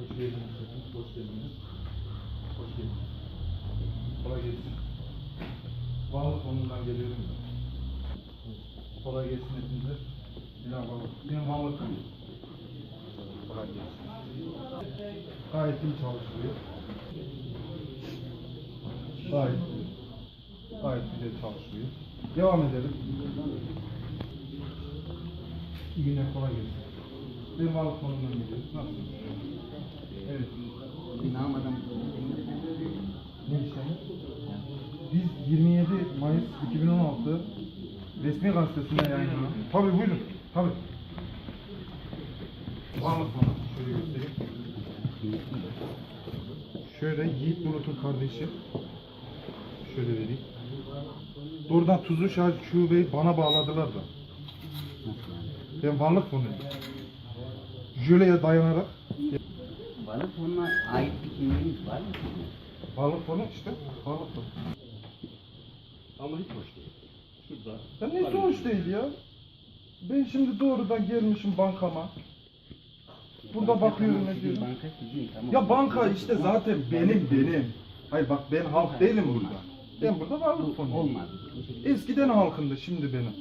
Hoş geldiniz. efendim, Hoş geldiniz. Hoş geldiniz. Kolay gelsin. Balık konundan geliyorum da. Kolay gelsin hepinize. Bilal balık. Ben balıkım. Kolay gelsin. Gayet iyi çalışılıyor. Gayet iyi. Gayet güzel çalışılıyor. Devam edelim. İyi günler kolay gelsin. Ben balık konundan geliyorum. Nasılsınız? Evet. İnanmadım. Ne işlemi? Biz 27 Mayıs 2016 resmi gazetesinde yayınlanan. Tabii buyurun. Tabii. Balık konu. Şöyle göstereyim. Şöyle Yiğit Bulut'un kardeşi. Şöyle vereyim. Doğrudan Tuzlu Şarj Şube'yi bana bağladılar da. Nasıl? Ben varlık fonuyum. Jöleye dayanarak Balık fonuna ait bir kimliğiniz var mı? varlık fonu işte. Varlık fonu. Ama hiç hoş değil. Şurada. Ya ne sonuç değil ya? Ben şimdi doğrudan gelmişim bankama. Burada Banka bakıyorum ne diyorum. Banka sizin tamam. Ya banka işte zaten benim benim. Hayır bak ben halk değilim burada. Ben burada varlık fonuyum. Olmaz. Eskiden halkındı şimdi benim.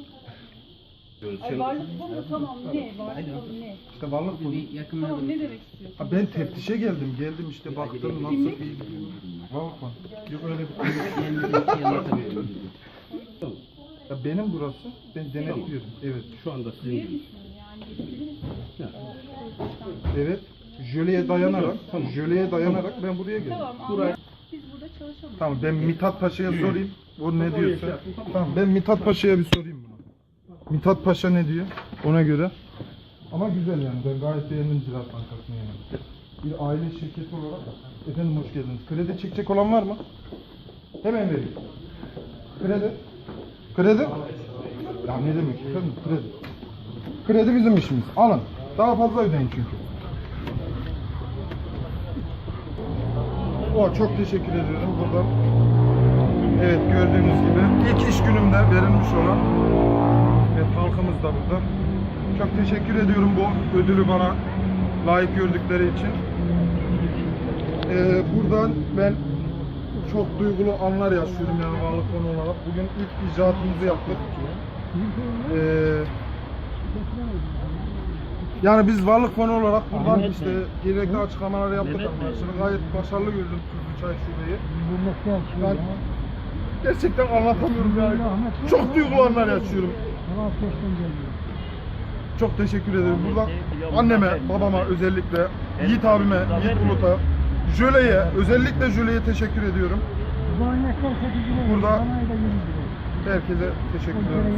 Ay varlık fonu tamam ne? Varlık fonu ne? İşte varlık fonu. Bir yakınlarda Tamam ne demek istiyorsun? Ha ben teftişe geldim. Geldim işte baktım nasıl iyi. Varlık fonu. Yok öyle bir bir. Ya benim burası. Ben denetliyorum. Evet. Şu anda sizin gibi. Evet. Jöleye dayanarak, jöleye dayanarak ben buraya geldim. Tamam Buraya. Biz burada çalışalım. Tamam ben Mithat Paşa'ya sorayım. O ne Tamam, diyorsa. şey tamam. Tamam ben Mithat Paşa'ya bir sorayım. Mithat Paşa ne diyor? Ona göre. Ama güzel yani. Ben gayet beğendim Ziraat Bankası'nı yani. Bir aile şirketi olarak. Efendim hoş geldiniz. Kredi çekecek olan var mı? Hemen vereyim. Kredi. Kredi. Ya ne demek efendim? Kredi. Kredi bizim işimiz. Alın. Daha fazla ödeyin çünkü. O çok teşekkür ediyorum buradan. Evet gördüğünüz gibi ilk iş günümde verilmiş olan evet halkımız da burada. Çok teşekkür ediyorum bu ödülü bana layık gördükleri için. Ee, buradan ben çok duygulu anlar yaşıyorum yani varlık konu olarak. Bugün ilk icraatımızı yaptık. Ee, yani biz varlık fonu olarak buradan işte gerekli açıklamaları yaptık arkadaşlar. Gayet başarılı gördüm Tuzlu Çay Şube'yi. Ben gerçekten anlatamıyorum yani. Çok Çok teşekkür ederim. Buradan anneme, babama özellikle, Yiğit abime, Yiğit Bulut'a, Jöle'ye, özellikle Jöle'ye teşekkür ediyorum. Burada herkese teşekkür ederim.